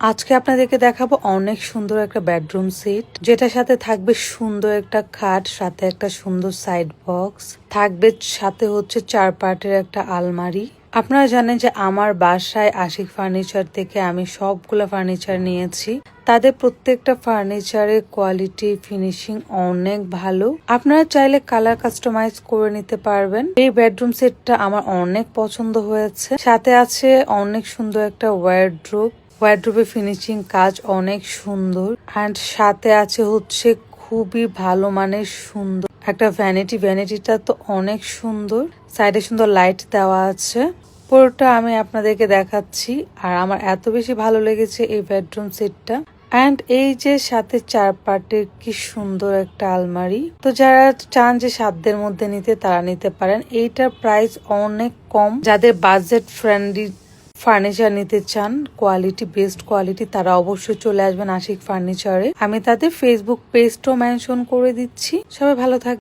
আজকে আপনাদেরকে দেখাবো অনেক সুন্দর একটা বেডরুম সেট যেটার সাথে থাকবে সুন্দর একটা খাট, সাথে একটা সুন্দর সাইড বক্স থাকবে সাথে হচ্ছে চার পার্টের একটা আলমারি। আপনারা জানেন যে আমার বাসায় আশিক ফার্নিচার থেকে আমি সবগুলো ফার্নিচার নিয়েছি। তাদের প্রত্যেকটা ফার্নিচারের কোয়ালিটি, ফিনিশিং অনেক ভালো। আপনারা চাইলে কালার কাস্টমাইজ করে নিতে পারবেন। এই বেডরুম সেটটা আমার অনেক পছন্দ হয়েছে। সাথে আছে অনেক সুন্দর একটা ওয়ার্ড্রোব। ওয়ার্ড্রোবের ফিনিশিং কাজ অনেক সুন্দর। অ্যান্ড সাথে আছে হচ্ছে খুবই ভালো মানের সুন্দর একটা ভ্যানিটি ভ্যানিটিটা তো অনেক সুন্দর। সাইডে সুন্দর লাইট দেওয়া আছে। পুরোটা আমি আপনাদেরকে দেখাচ্ছি। আর আমার এত বেশি ভালো লেগেছে এই বেডরুম সেটটা অ্যান্ড এই যে সাথে চার কি সুন্দর একটা আলমারি। তো যারা চান যে সাধ্যের মধ্যে নিতে, তারা নিতে পারেন। এইটার প্রাইস অনেক কম। যাদের বাজেট ফ্রেন্ডলি ফার্নিচার নিতে চান কোয়ালিটি বেস্ট কোয়ালিটি তারা অবশ্যই চলে আসবেন আশিক ফার্নিচারে আমি তাদের ফেসবুক পেজটাও মেনশন করে দিচ্ছি। সবাই ভালো থাকবেন।